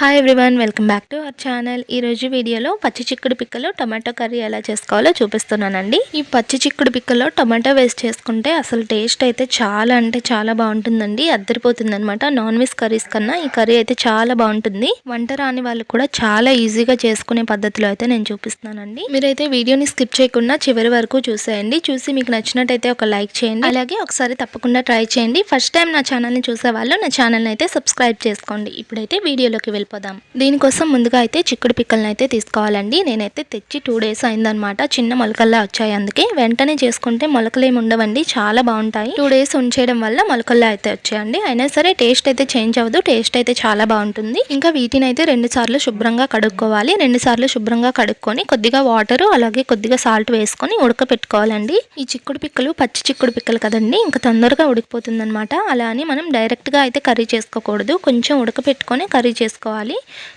Hi everyone welcome back to our channel ఈ రోజు వీడియోలో పచ్చి చిక్కుడు పిక్కలు టమాటో కర్రీ ఎలా చేసుకోవాలో చూపిస్తున్నానండి. ఈ పచ్చి చిక్కుడు పిక్కలో టమాటో వేస్ట్ చేసుకుంటే అసలు టేస్ట్ అయితే చాలా అంటే చాలా బాగుంటుందండి. అద్దరిపోతుంది అనమాట నాన్ వెజ్ కర్రీస్ కన్నా ఈ కర్రీ అయితే చాలా బాగుంటుంది. వంట రాని వాళ్ళు కూడా చాలా ఈజీగా చేసుకునే పద్ధతిలో అయితే నేను చూపిస్తున్నానండి. మీరైతే వీడియోని స్కిప్ చేయకుండా చివరి వరకు చూసేయండి. చూసి మీకు నచ్చినట్టయితే ఒక లైక్ చేయండి. అలాగే ఒకసారి తప్పకుండా ట్రై చేయండి. ఫస్ట్ టైం నా ఛానల్ని చూసే వాళ్ళు నా ఛానల్ని అయితే సబ్స్క్రైబ్ చేసుకోండి. ఇప్పుడైతే వీడియోలోకి వెళ్ళి వెళ్ళిపోదాం దీనికోసం ముందుగా అయితే చిక్కుడు పిక్కలను అయితే తీసుకోవాలండి. నేనైతే తెచ్చి టూ డేస్ అయిందనమాట చిన్న మొలకల్లా వచ్చాయి అందుకే. వెంటనే చేసుకుంటే మొలకలు ఉండవండి. చాలా బాగుంటాయి. టూ డేస్ ఉంచేయడం వల్ల మొలకల్లా అయితే వచ్చాయండి. అయినా సరే టేస్ట్ అయితే చేంజ్ అవ్వదు. టేస్ట్ అయితే చాలా బాగుంటుంది. ఇంకా వీటిని అయితే రెండు సార్లు శుభ్రంగా కడుక్కోవాలి. రెండు సార్లు శుభ్రంగా కడుక్కొని కొద్దిగా వాటర్ అలాగే కొద్దిగా సాల్ట్ వేసుకొని ఉడకపెట్టుకోవాలండి. ఈ చిక్కుడు పిక్కలు పచ్చి చిక్కుడు పిక్కలు కదండి. ఇంకా తొందరగా ఉడికిపోతుంది అనమాట అలా అని మనం డైరెక్ట్గా అయితే కర్రీ చేసుకోకూడదు. కొంచెం ఉడకపెట్టుకొని కర్రీ చేసుకోవాలి. పెట్టుకోవాలి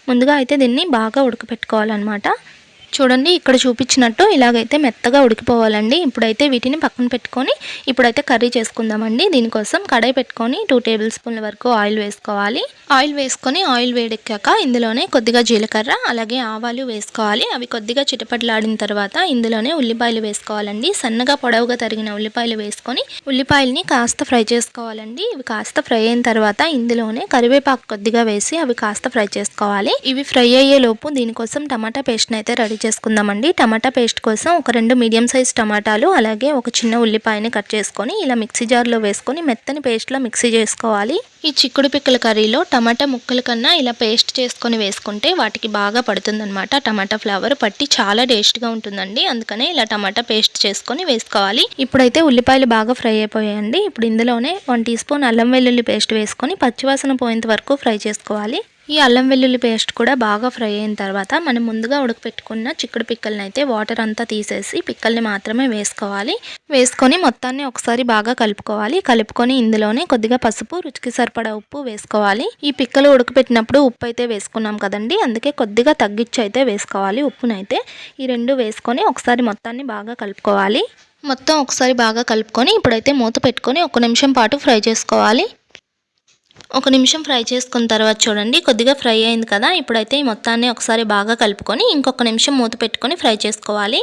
ముందుగా అయితే దీన్ని బాగా ఉడకపెట్టుకోవాలన్నమాట. చూడండి ఇక్కడ చూపించినట్టు ఇలాగైతే మెత్తగా ఉడికిపోవాలండి. ఇప్పుడైతే వీటిని పక్కన పెట్టుకొని ఇప్పుడైతే కర్రీ చేసుకుందామండి. దీనికోసం కడాయి పెట్టుకొని టూ టేబుల్ స్పూన్ల వరకు ఆయిల్ వేసుకోవాలి. ఆయిల్ వేసుకొని ఆయిల్ వేడెక్కాక ఇందులోనే కొద్దిగా జీలకర్ర అలాగే ఆవాలు వేసుకోవాలి. అవి కొద్దిగా చిటపట్లాడిన తర్వాత ఇందులోనే ఉల్లిపాయలు వేసుకోవాలండి. సన్నగా పొడవుగా తరిగిన ఉల్లిపాయలు వేసుకొని ఉల్లిపాయలని కాస్త ఫ్రై చేసుకోవాలండి. ఇవి కాస్త ఫ్రై అయిన తర్వాత ఇందులోనే కరివేపాకు కొద్దిగా వేసి అవి కాస్త ఫ్రై చేసుకోవాలి. ఇవి ఫ్రై అయ్యే లోపు దీనికోసం టమాటా పేస్ట్ని అయితే రెడీ చేసుకుందామండి. టమాటా పేస్ట్ కోసం ఒక రెండు మీడియం సైజ్ టమాటాలు అలాగే ఒక చిన్న ఉల్లిపాయని కట్ చేసుకొని ఇలా మిక్సీ జార్లో వేసుకొని మెత్తని పేస్ట్లో మిక్సీ చేసుకోవాలి. ఈ చిక్కుడు పిక్కల కర్రీలో టమాటా ముక్కల కన్నా ఇలా పేస్ట్ చేసుకొని వేసుకుంటే వాటికి బాగా పడుతుందనమాట టమాటా ఫ్లేవర్ పట్టి చాలా టేస్ట్గా ఉంటుందండి. అందుకనే ఇలా టమాటా పేస్ట్ చేసుకొని వేసుకోవాలి. ఇప్పుడైతే ఉల్లిపాయలు బాగా ఫ్రై అయిపోయాయండి. ఇప్పుడు ఇందులోనే వన్ టీ స్పూన్ అల్లం వెల్లుల్లి పేస్ట్ వేసుకొని పచ్చివాసన పోయేంత వరకు ఫ్రై చేసుకోవాలి. ఈ అల్లం వెల్లుల్లి పేస్ట్ కూడా బాగా ఫ్రై అయిన తర్వాత మనం ముందుగా ఉడకపెట్టుకున్న చిక్కుడు పిక్కల్ని అయితే వాటర్ అంతా తీసేసి పిక్కల్ని మాత్రమే వేసుకోవాలి. వేసుకొని మొత్తాన్ని ఒకసారి బాగా కలుపుకోవాలి. కలుపుకొని ఇందులోనే కొద్దిగా పసుపు రుచికి సరిపడా ఉప్పు వేసుకోవాలి. ఈ పిక్కలు ఉడకపెట్టినప్పుడు ఉప్పు అయితే వేసుకున్నాం కదండి. అందుకే కొద్దిగా తగ్గించి అయితే వేసుకోవాలి ఉప్పునైతే. ఈ రెండు వేసుకొని ఒకసారి మొత్తాన్ని బాగా కలుపుకోవాలి. మొత్తం ఒకసారి బాగా కలుపుకొని ఇప్పుడైతే మూత పెట్టుకొని ఒక నిమిషం పాటు ఫ్రై చేసుకోవాలి. ఒక నిమిషం ఫ్రై చేసుకున్న తర్వాత చూడండి కొద్దిగా ఫ్రై అయింది కదా? ఇప్పుడైతే ఈ మొత్తాన్ని ఒకసారి బాగా కలుపుకొని ఇంకొక నిమిషం మూత పెట్టుకొని ఫ్రై చేసుకోవాలి.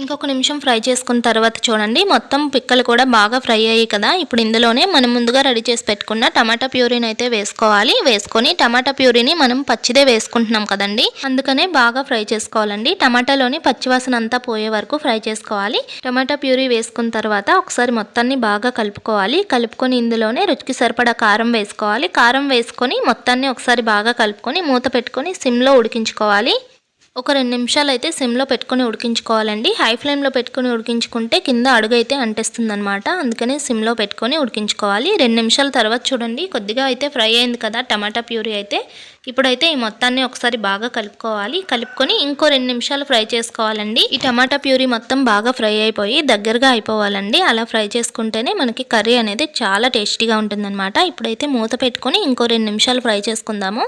ఇంకొక నిమిషం ఫ్రై చేసుకున్న తర్వాత చూడండి మొత్తం పిక్కలు కూడా బాగా ఫ్రై అయ్యాయి కదా. ఇప్పుడు ఇందులోనే మనం ముందుగా రెడీ చేసి పెట్టుకున్న టమాటా ప్యూరీని అయితే వేసుకోవాలి. వేసుకొని టమాటా ప్యూరీని మనం పచ్చిదే వేసుకుంటున్నాం కదండి. అందుకనే బాగా ఫ్రై చేసుకోవాలండి. టమాటాలోని పచ్చివాసన అంతా పోయే వరకు ఫ్రై చేసుకోవాలి. టమాటా ప్యూరీ వేసుకున్న తర్వాత ఒకసారి మొత్తాన్ని బాగా కలుపుకోవాలి. కలుపుకొని ఇందులోనే రుచికి సరిపడా కారం వేసుకోవాలి. కారం వేసుకొని మొత్తాన్ని ఒకసారి బాగా కలుపుకొని మూత పెట్టుకొని సిమ్లో ఉడికించుకోవాలి. ఒక రెండు నిమిషాలు అయితే సిమ్లో పెట్టుకొని ఉడికించుకోవాలండి. హై ఫ్లేమ్లో పెట్టుకొని ఉడికించుకుంటే కింద అడుగు అయితే అంటేస్తుంది అనమాట సిమ్లో పెట్టుకొని ఉడికించుకోవాలి. రెండు నిమిషాల తర్వాత చూడండి కొద్దిగా అయితే ఫ్రై అయింది కదా టమాటా ప్యూరీ అయితే. ఇప్పుడైతే ఈ మొత్తాన్ని ఒకసారి బాగా కలుపుకోవాలి. కలుపుకొని ఇంకో రెండు నిమిషాలు ఫ్రై చేసుకోవాలండి. ఈ టమాటా ప్యూరీ మొత్తం బాగా ఫ్రై అయిపోయి దగ్గరగా అయిపోవాలండి. అలా ఫ్రై చేసుకుంటేనే మనకి కర్రీ అనేది చాలా టేస్టీగా ఉంటుందన్నమాట. ఇప్పుడైతే మూత పెట్టుకొని ఇంకో రెండు నిమిషాలు ఫ్రై చేసుకుందాము.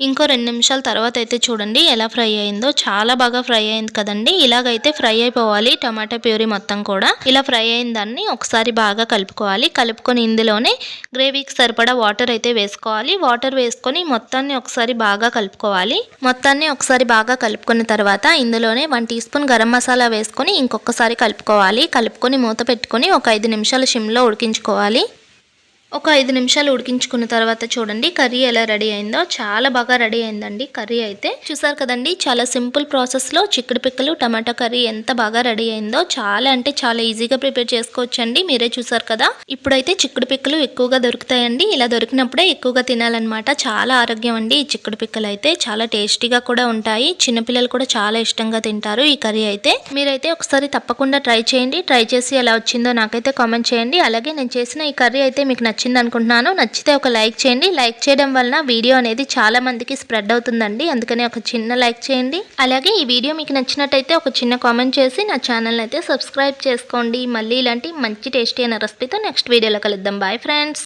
ఇంకో రెండు నిమిషాల తర్వాత అయితే చూడండి ఎలా ఫ్రై అయిందో. చాలా బాగా ఫ్రై అయింది కదండి. ఇలాగైతే ఫ్రై అయిపోవాలి టమాటా ప్యూరీ మొత్తం కూడా. ఇలా ఫ్రై అయిన దాన్ని ఒకసారి బాగా కలుపుకోవాలి. కలుపుకొని ఇందులోనే గ్రేవీకి సరిపడా వాటర్ అయితే వేసుకోవాలి. వాటర్ వేసుకొని మొత్తాన్ని ఒకసారి బాగా కలుపుకోవాలి. మొత్తాన్ని ఒకసారి బాగా కలుపుకున్న తర్వాత ఇందులోనే one teaspoon garam masala వేసుకొని ఇంకొకసారి కలుపుకోవాలి. కలుపుకొని మూత పెట్టుకొని ఒక ఐదు నిమిషాలు షిమ్లో ఉడికించుకోవాలి. ఒక ఐదు నిమిషాలు ఉడికించుకున్న తర్వాత చూడండి కర్రీ ఎలా రెడీ అయిందో. చాలా బాగా రెడీ అయిందండి కర్రీ అయితే. చూసారు కదండి చాలా సింపుల్ ప్రాసెస్లో చిక్కుడు పిక్కలు టమాటా కర్రీ ఎంత బాగా రెడీ అయిందో. చాలా అంటే చాలా ఈజీగా ప్రిపేర్ చేసుకోవచ్చండి మీరే చూసారు కదా. ఇప్పుడైతే చిక్కుడు పిక్కలు ఎక్కువగా దొరుకుతాయండి. ఇలా దొరికినప్పుడే ఎక్కువగా తినాలన్నమాట. చాలా ఆరోగ్యం అండి ఈ చిక్కుడు పిక్కలు అయితే. చాలా టేస్టీగా కూడా ఉంటాయి. చిన్నపిల్లలు కూడా చాలా ఇష్టంగా తింటారు ఈ కర్రీ అయితే. మీరైతే ఒకసారి తప్పకుండా ట్రై చేయండి. ట్రై చేసి ఎలా వచ్చిందో నాకైతే కామెంట్ చేయండి. అలాగే నేను చేసిన ఈ కర్రీ అయితే మీకు నచ్చింది నచ్చింది అనుకుంటున్నాను నచ్చితే ఒక లైక్ చేయండి. లైక్ చేయడం వలన వీడియో అనేది చాలా మందికి స్ప్రెడ్ అవుతుందండి. అందుకని ఒక చిన్న లైక్ చేయండి. అలాగే ఈ వీడియో మీకు నచ్చినట్టయితే ఒక చిన్న కామెంట్ చేసి నా ఛానల్ అయితే సబ్స్క్రైబ్ చేసుకోండి. మళ్ళీ ఇలాంటి మంచి టేస్టీ అయిన రెసిపీతో నెక్స్ట్ వీడియోలో కలుద్దాం. Bye friends.